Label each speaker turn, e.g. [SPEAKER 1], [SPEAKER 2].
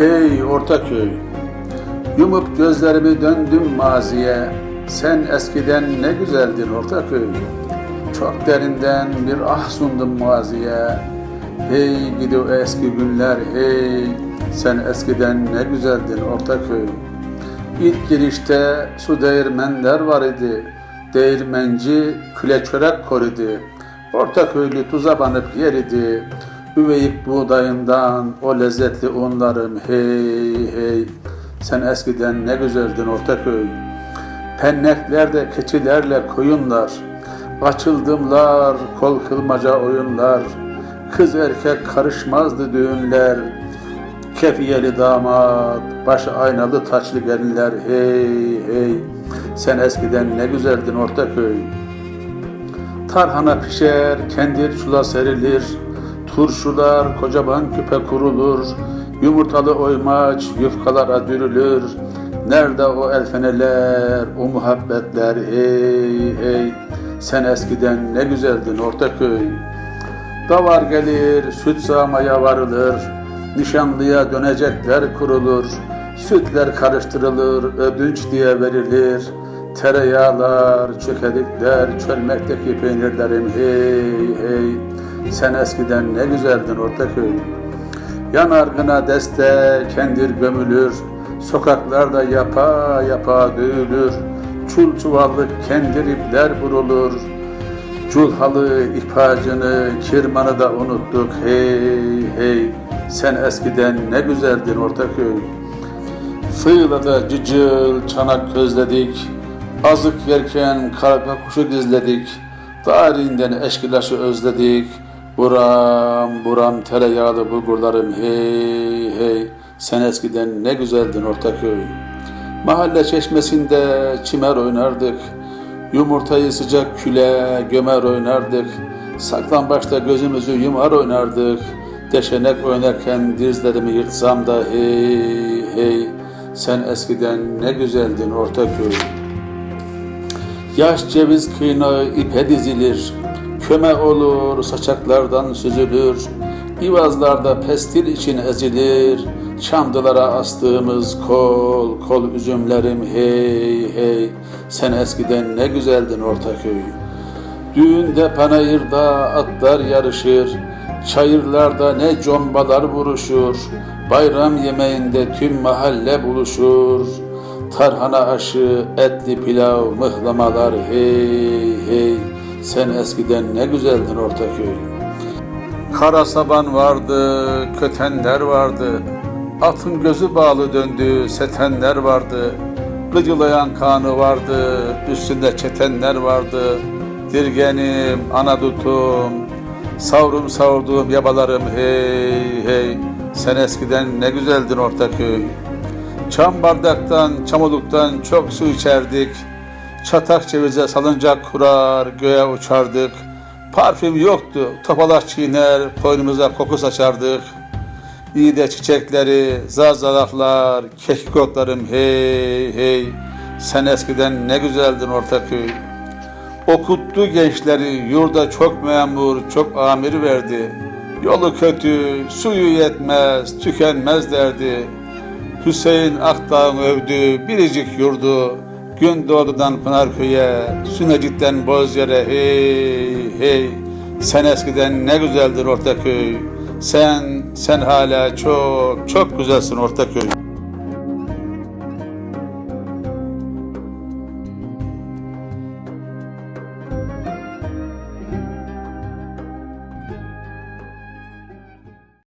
[SPEAKER 1] Ey Ortaköy, yumup gözlerimi döndüm maziye. Sen eskiden ne güzeldin Ortaköy. Çok derinden bir ah sundum maziye. Hey gidi o eski günler hey. Sen eskiden ne güzeldin Ortaköy. İlk girişte su değirmenler var idi. Değirmenci küle çörek kor idi. Ortaköylü tuza banıp yer idi. Üveyik buğdayından o lezzetli unlarım hey hey. Sen eskiden ne güzeldin Ortaköy. Penneklerde keçilerle koyunlar. Açıldımlar, kol kılmaca oyunlar. Kız erkek karışmazdı düğünler. Kefiyeli damat, başı aynalı taçlı gelinler hey hey. Sen eskiden ne güzeldin Ortaköy. Tarhana pişer, kendir çula serilir. Turşular kocaman küpe kurulur. Yumurtalı oymaç yufkalara dürülür. Nerede o elfeneler, o muhabbetler hey hey. Sen eskiden ne güzeldin Ortaköy. Davar gelir, süt sağmaya varılır. Nişanlıya dönecekler kurulur. Sütler karıştırılır, ödünç diye verilir. Tereyağlar, çökelikler, çölmekteki peynirlerim hey hey. Sen eskiden ne güzeldin Ortaköy. Yanargına deste, kendir gömülür. Sokaklarda yapa yapa dövülür. Çul çuvallık kendir ipler vurulur. Culhalı ipacını, kirmanı da unuttuk hey hey. Sen eskiden ne güzeldin Ortaköy. Sığlada cıcıl çanak gözledik. Azık yerken karga kuşu dizledik. Tarihinden eşkilaşı özledik. Buram buram tereyağlı bulgurlarım hey hey. Sen eskiden ne güzeldin Ortaköy. Mahalle çeşmesinde çimer oynardık. Yumurtayı sıcak küle gömer oynardık. Saklambaçta gözümüzü yumar oynardık. Deşenek oynarken dizlerimi yırtsam da hey hey. Sen eskiden ne güzeldin Ortaköy. Yaş ceviz kıynağı ipe dizilir. Köme olur, saçaklardan süzülür. İvazlarda pestil için ezilir. Çamdılara astığımız kol, kol üzümlerim hey hey. Sen eskiden ne güzeldin Ortaköy. Düğünde panayırda atlar yarışır. Çayırlarda ne combalar vuruşur. Bayram yemeğinde tüm mahalle buluşur. Tarhana aşı, etli pilav, mıhlamalar hey hey. Sen eskiden ne güzeldin Ortaköy. Kara saban vardı, kötenler vardı. Atın gözü bağlı döndü, setenler vardı. Gıcılayan kanı vardı, üstünde çetenler vardı. Dirgenim, anadutum, savrum savurduğum yabalarım hey hey. Sen eskiden ne güzeldin Ortaköy. Çam bardaktan, çamurluktan çok su içerdik. Çatak cevize salıncak kurar, göğe uçardık. Parfüm yoktu, topalak çiğner, koynumuza koku saçardık. İyi de çiçekleri, zazalaklar, kekik otlarım hey hey. Sen eskiden ne güzeldin Ortaköy. Okuttu gençleri, yurda çok memur, çok amir verdi. Yolu kötü, suyu yetmez, tükenmez derdi. Hüseyin Akdağ'ın övdü biricik yurdu. Gündoğdu'dan Pınarköy'e, Sünecik'ten Bozyer'e hey hey. Sen eskiden ne güzeldir Ortaköy. Sen, sen hala çok, çok güzelsin Ortaköy.